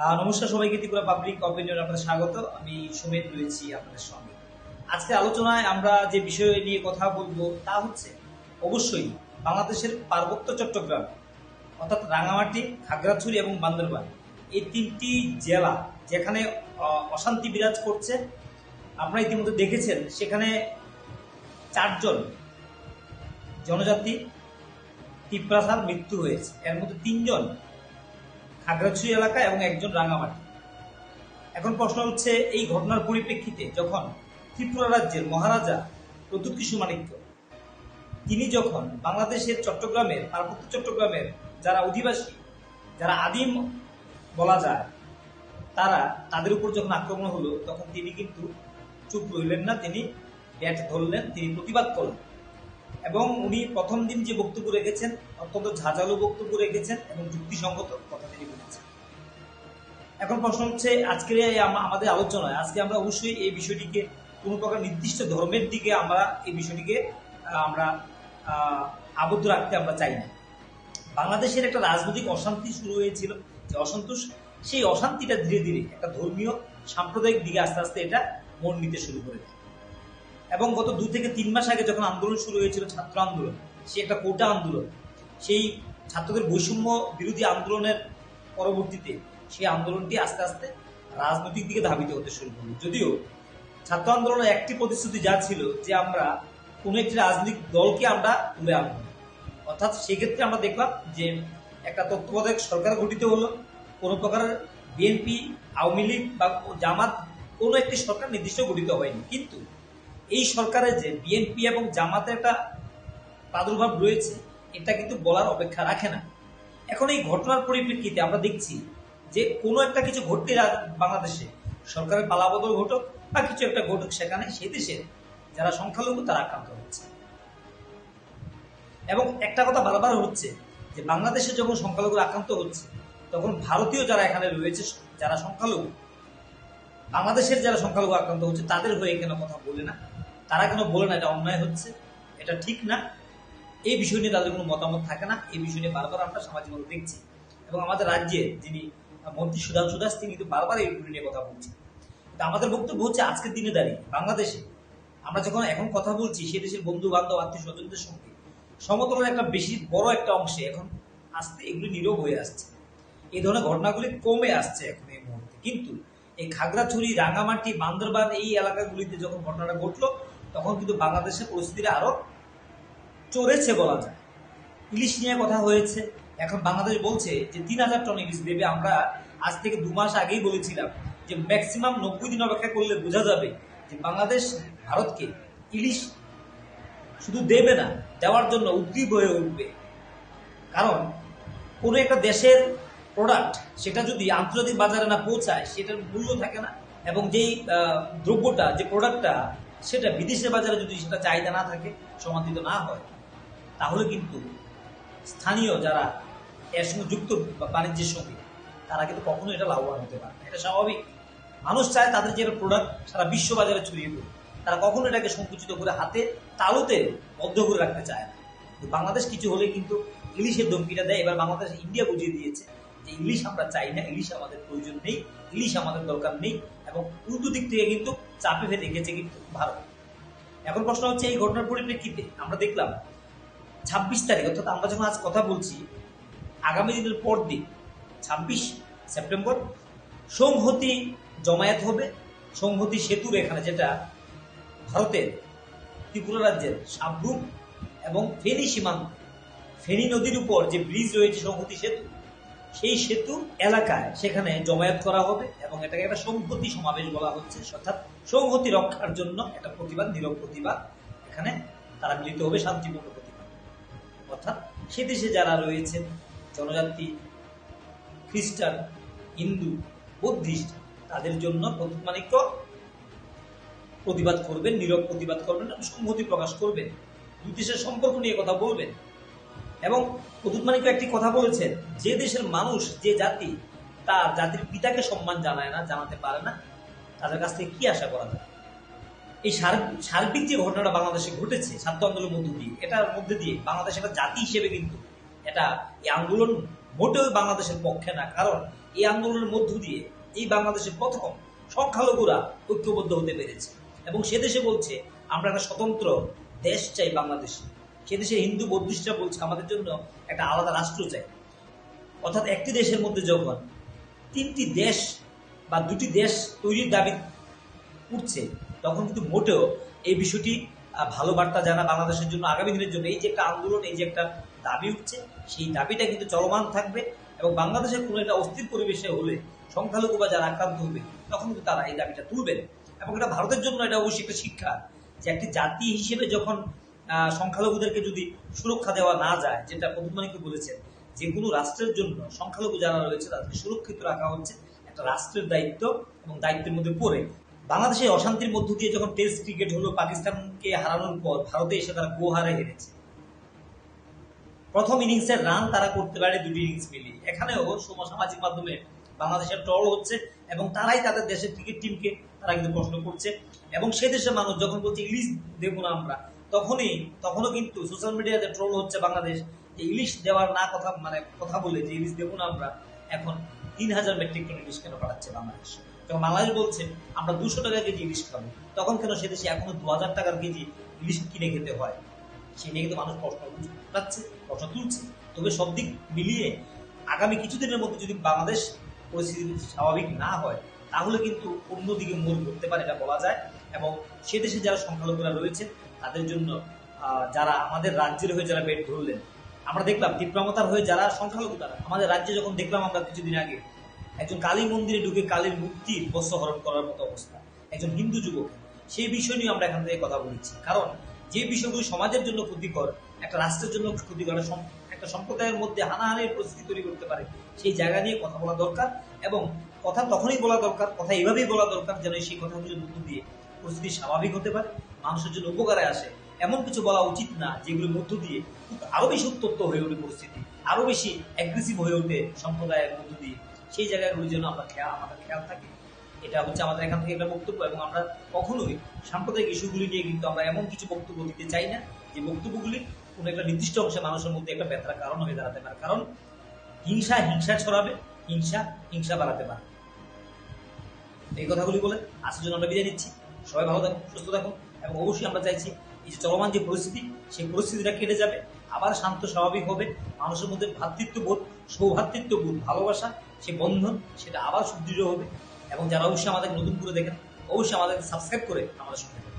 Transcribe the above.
নমস্কার সবাইকে, Tripura public opinion আপনাদের স্বাগত। আমি সুমেদ রয়েছি আপনাদের সঙ্গে। আজকে আলোচনায় আমরা যে বিষয় নিয়ে কথা বলব তা হচ্ছে, অবশ্যই বাংলাদেশের পার্বত্য চট্টগ্রাম, অর্থাৎ রাঙামাটি, খাগড়াছড়ি এবং বান্দরবান, এই তিনটি জেলা যেখানে অশান্তি বিরাজ করছে। আপনারা ইতিমধ্যে দেখেছেন, সেখানে চারজন জনজাতি তিপ্রাসার মৃত্যু হয়েছে। এর মধ্যে তিনজন খাগড়াছড়ি এলাকা এবং একজন রাঙামাটি। এখন প্রশ্ন হচ্ছে, এই ঘটনার পরিপ্রেক্ষিতে যখন ত্রিপুরা রাজ্যের মহারাজা প্রদ্যুৎ কিশোর মাণিক্য, তিনি যখন বাংলাদেশের চট্টগ্রামের, পার্বত্য চট্টগ্রামের যারা অধিবাসী, যারা আদিম বলা যায়, তারা তাদের উপর যখন আক্রমণ হলো, তখন তিনি কিন্তু চুপ রইলেন না, তিনি ব্যাট ধরলেন, তিনি প্রতিবাদ করলেন। এবং উনি প্রথম দিন যে বক্তব্য রেখেছেন, অত্যন্ত ঝাঁঝালো বক্তব্য রেখেছেন এবং যুক্তিসঙ্গত কথা তিনি বলেছেন। এখন প্রশ্ন হচ্ছে, আজকের এই আমাদের আলোচনায়, আজকে আমরা অবশ্যই এই বিষয়টিকে কোনো প্রকার নির্দিষ্ট ধর্মের দিকে আমরা এই বিষয়টিকে আমরা আবদ্ধ রাখতে আমরা চাই না। বাংলাদেশের একটা রাজনৈতিক অশান্তি শুরু হয়েছিল। যে অসন্তোষ, সেই অশান্তিটা ধীরে ধীরে একটা ধর্মীয়, সাম্প্রদায়িক দিকে আস্তে আস্তে এটা মন নিতে শুরু করে দেয় এবং গত দু থেকে তিন মাস আগে যখন আন্দোলন শুরু হয়েছিল, ছাত্র আন্দোলন সে একটা কোটা আন্দোলন, সেই ছাত্রদের বৈষম্য বিরোধী আন্দোলনের পরবর্তীতে সেই আন্দোলনটি আস্তে আস্তে রাজনৈতিক দিকে ধাবিত হতে শুরু করল যদিও ছাত্র আন্দোলনের একটি প্রতিশ্রুতি যা ছিল যে আমরা কোনো একটি রাজনৈতিক দলকে আমরা তুলে আনব। অর্থাৎ সেক্ষেত্রে আমরা দেখলাম যে একটা তত্ত্বাবধায়ক সরকার গঠিত হলো, কোনো প্রকার বিএনপি, আওয়ামী লীগ বা জামাত কোনো একটি সরকার নির্দিষ্ট গঠিত হয়নি কিন্তু এই সরকারের যে বিএনপি এবং জামাতের একটা প্রাদুর্ভাব রয়েছে, এটা কিন্তু বলার অপেক্ষা রাখে না। এখন এই ঘটনার পরিপ্রেক্ষিতে আমরা দেখছি যে কোনো একটা কিছু ঘটতে বাংলাদেশে, সরকারের পালাবদল ঘটক বা কিছু একটা ঘটক সেখানে সে দেশের যারা সংখ্যালঘু তারা আক্রান্ত হচ্ছে। এবং একটা কথা বারবার হচ্ছে যে বাংলাদেশে যখন সংখ্যালঘু আক্রান্ত হচ্ছে, তখন ভারতীয় যারা এখানে রয়েছে, যারা সংখ্যালঘু, বাংলাদেশের যারা সংখ্যালঘু আক্রান্ত হচ্ছে, তাদের হয়ে কেন কথা বলে না? তারা কেন বলে না এটা অন্যায় হচ্ছে? এটা ঠিক না। এই বিষয় নিয়ে তাদের কোনো মতামত থাকে না। এই বিষয় নিয়ে বারবার আমরা সামাজিক মাধ্যমে দেখছি। এবং আমাদের রাজ্যে যিনি মন্ত্রী সুধাংশু দাস, তিনি কিন্তু বারবার এই বিষয় নিয়ে কথা বলছেন। তা আমাদের বক্তব্য হচ্ছে আজকের দিনে দাঁড়িয়ে, বাংলাদেশে। আমরা যখন এখন কথা বলছি সে দেশের বন্ধু বান্ধব আত্মীয় স্বজনদের সঙ্গে, সমতলের একটা বেশি বড় একটা অংশে এখন আস্তে এগুলি নীরব হয়ে আসছে। এই ধরনের ঘটনাগুলি কমে আসছে এখন এই মুহূর্তে। কিন্তু এই খাগড়াছড়ি রাঙামাটি বান্দরবান এই এলাকাগুলিতে যখন ঘটনাটা ঘটলো তখন কিন্তু বাংলাদেশের পরিস্থিতিটা আরও চড়েছে বলা যায়। ইলিশ নিয়ে কথা হয়েছে। এখন বাংলাদেশ বলছে যে তিন হাজার টন ইলিশ দেবে। আমরা আজ থেকে দু মাস আগেই বলেছিলাম যে ম্যাক্সিমাম নব্বই দিন অপেক্ষা করলে বোঝা যাবে যে বাংলাদেশ ভারতকে ইলিশ শুধু দেবে না, দেওয়ার জন্য উদ্দীপ হয়ে উঠবে। কারণ কোনো একটা দেশের প্রোডাক্ট সেটা যদি আন্তর্জাতিক বাজারে না পৌঁছায়, সেটার মূল্য থাকে না। এবং যেই দ্রব্যটা, যে প্রোডাক্টটা সেটা বিদেশের বাজারে যদি সেটা চাহিদা না থাকে, সমাদিত না হয়, তাহলে কিন্তু স্থানীয় যারা এর সঙ্গে যুক্ত বা বাণিজ্যের সঙ্গে, তারা কিন্তু কখনো এটা লাভবান হতে পারে। এটা স্বাভাবিক। মানুষ চায় তাদের যে প্রোডাক্ট সারা বিশ্ব বাজারে ছড়িয়ে পড়ে তারা কখনো এটাকে সংকুচিত করে হাতে তালুতে বদ্ধ করে রাখতে চায় না। বাংলাদেশ কিছু হলে কিন্তু ইলিশের ধমকিটা দেয়। এবার বাংলাদেশ ইন্ডিয়া বুঝিয়ে দিয়েছে যে ইলিশ আমরা চাই না, ইলিশ আমাদের প্রয়োজন নেই, ইলিশ আমাদের দরকার নেই এবং উল্টো দিক থেকে কিন্তু চাপে ফেলে রেখেছে কিন্তু ভারত। এখন প্রশ্ন হচ্ছে, এই ঘটনার পরিপ্রেক্ষিতে আমরা দেখলাম ছাব্বিশ তারিখ, অর্থাৎ আমরা যখন আজ কথা বলছি, আগামী দিনের পর দিন ছাব্বিশ সেপ্টেম্বর সংহতি জমায়েত হবে। সংহতি সেতুর এখানে যেটা ভারতের ত্রিপুরা রাজ্যের সাবরুম এবং ফেনী সীমান্ত, ফেনী নদীর উপর যে ব্রিজ রয়েছে সংহতি সেতু সেই সেতু এলাকায় সেখানে জমায়েত করা হবে এবং এটাকে একটা সংহতি সমাবেশ বলা হচ্ছে। অর্থাৎ সংহতি রক্ষার জন্য একটা প্রতিবাদ, নীরব প্রতিবাদ। এখানে তারা মিলিত হবে, শান্তিপূর্ণ প্রতিবাদ। অর্থাৎ সে দেশে যারা রয়েছেন জনজাতি, খ্রিস্টান, হিন্দু, বুদ্ধিস্ট, তাদের জন্য প্রতীক মানিক্য প্রতিবাদ করবেন, নীরব প্রতিবাদ করবেন সংহতি প্রকাশ করবেন। দুই দেশের সম্পর্ক নিয়ে কথা বলবেন। এবং প্রদূত মানিক্য একটি কথা বলেছেন, যে দেশের মানুষ, যে জাতি, তার জাতির পিতাকে সম্মান জানায় না, জানাতে পারে না, তাদের কাছ থেকে কি আশা করা যায়? এই সার- সার্বিক যে ঘটনাটা বাংলাদেশে ঘটেছে, ছাত্র আন্দোলনের মধ্য দিয়ে, এটার মধ্যে দিয়ে বাংলাদেশ একটা জাতি হিসেবে কিন্তু এটা, এই আন্দোলন মোটেও বাংলাদেশের পক্ষে না, কারণ এই আন্দোলনের মধ্য দিয়ে এই বাংলাদেশের প্রথম সংখ্যালঘুরা ঐক্যবদ্ধ হতে পেরেছে। এবং সে দেশে বলছে, আমরা একটা স্বতন্ত্র দেশ চাই বাংলাদেশ। সে দেশে হিন্দু বৌদ্ধিস্টরা বলছে, আমাদের জন্য একটা আলাদা রাষ্ট্র চাই। অর্থাৎ একটি দেশের মধ্যে যখন তিনটি দেশ বা দুটি দেশ তৈরির দাবি উঠছে, তখন কিন্তু মোটেও এই বিষয়টি ভালো বার্তা জানা বাংলাদেশের জন্য, আগামী দিনের জন্য এই যে একটা আন্দোলন, এই যে একটা দাবি উঠছে, সেই দাবিটা কিন্তু চলমান থাকবে এবং বাংলাদেশের কোনো একটা অস্থির পরিবেশে হলে সংখ্যালঘু বা যারা আক্রান্ত হবে, তখন কিন্তু তারা এই দাবিটা তুলবেন। এবং এটা ভারতের জন্য এটা অবশ্যই একটা শিক্ষা যে একটি জাতি হিসেবে যখন সংখ্যালঘুদেরকে যদি সুরক্ষা দেওয়া না যায়, যেটা প্রধানমন্ত্রী বলেছেন, যে কোনো রাষ্ট্রের জন্য সংখ্যালঘু যারা রয়েছে, তাদেরকে সুরক্ষিত রাখা হচ্ছে, একটা রাষ্ট্রের দায়িত্ব এবং দায়িত্বের মধ্যে পড়ে। বাংলাদেশে অশান্তির মধ্য দিয়ে যখন টেস্ট ক্রিকেট হলো, পাকিস্তানকে হারানোর পর ভারতে এসে তারা গোহারে হেরেছে। প্রথম ইনিংসের রান তারা করতে পারে দুটি ইনিংস মিলিয়ে। এখানেও সম- সামাজিক মাধ্যমে বাংলাদেশের ট্রল হচ্ছে এবং তারাই তাদের দেশের ক্রিকেট টিমকে তারা কিন্তু প্রশ্ন করছে। এবং সে দেশের মানুষ যখন বলছে, ইলিশ দেবো না আমরা তখনই, তখনও কিন্তু সোশ্যাল মিডিয়াতে ট্রোল হচ্ছে বাংলাদেশ। যে ইলিশ দেওয়ার না কথা মানে কথা বলে যে ইলিশ দেবো না আমরা, এখন তিন হাজার মেট্রিক টন ইলিশ কেন পাঠাচ্ছে বাংলাদেশ? যখন বাংলাদেশ বলছে, আমরা দুশো টাকা কেজি ইলিশ খাব তখন কেন সে দেশে এখনও দু হাজার টাকার কেজি ইলিশ কিনে খেতে হয়? সে নিয়ে কিন্তু মানুষ প্রশ্ন উঠাচ্ছে প্রশ্ন তুলছে। তবে সব দিক মিলিয়ে আগামী কিছুদিনের মধ্যে যদি বাংলাদেশ পরিস্থিতি স্বাভাবিক না হয়, তাহলে কিন্তু অন্যদিকে মোড় করতে পারে এটা বলা যায়। এবং সে দেশে যারা সংখ্যালঘুরা রয়েছে তাদের জন্য যারা আমাদের রাজ্যের হয়ে যারা বেড ধরলেন, আমরা দেখলাম তীব্রমতার হয়ে যারা সংখ্যালঘু তারা, আমাদের রাজ্যে যখন দেখলাম আমরা কিছুদিন আগে, একজন কালী মন্দিরে ঢুকে কালীর মূর্তির বস্ত্র হরণ করার মতো অবস্থা, একজন হিন্দু যুবক, সেই বিষয় নিয়ে আমরা এখান থেকে কথা বলেছি। কারণ যে বিষয়গুলি সমাজের জন্য ক্ষতিকর, একটা রাষ্ট্রের জন্য ক্ষতিকর, একটা সম- একটা সম্প্রদায়ের মধ্যে হানাহানির পরিস্থিতি তৈরি করতে পারে, সেই জায়গা নিয়ে কথা বলা দরকার এবং কথা তখনই বলা দরকার, কথা এইভাবেই বলা দরকার যেন সেই কথাগুলির মধ্য দিয়ে পরিস্থিতি স্বাভাবিক হতে পারে। মানুষের জন্য উপকারে আসে। এমন কিছু বলা উচিত না যেগুলোর মধ্য দিয়ে আরও বেশি উত্তপ্ত হয়ে ওঠে পরিস্থিতি, আরও বেশি অ্যাগ্রেসিভ হয়ে ওঠে সম্প্রদায়ের মধ্য দিয়ে। সেই জায়গাগুলি যেন আমরা খেয়াল আমাদের খেয়াল থাকে। এটা হচ্ছে আমাদের এখান থেকে একটা বক্তব্য এবং আমরা কখনোই সাম্প্রদায়িক ইস্যুগুলি নিয়ে কিন্তু আমরা এমন কিছু বক্তব্য দিতে চাই না যে বক্তব্যগুলি কোনো একটা নির্দিষ্ট অংশে মানুষের মধ্যে একটা ব্যথার কারণ হয়ে দাঁড়াতে পারে। কারণ হিংসা হিংসা ছড়াবে, হিংসা হিংসা বাড়াতে পারে। এই কথাগুলি বলে আজকের জন্য আমরা বিদায় নিচ্ছি। সবাই ভালো থাকুন, সুস্থ থাকুন। এবং অবশ্যই আমরা চাইছি এই যে চলমান যে পরিস্থিতি, সেই পরিস্থিতিটা কেটে যাবে, আবার শান্ত, স্বাভাবিক হবে মানুষের মধ্যে ভ্রাতৃত্ববোধ, সৌভাতৃত্ববোধ, ভালোবাসা সে বন্ধন, সেটা আবার সুদৃঢ় হবে এবং যারা অবশ্যই আমাদের নতুন করে দেখেন, অবশ্যই আমাদেরকে সাবস্ক্রাইব করে আমাদের সঙ্গে।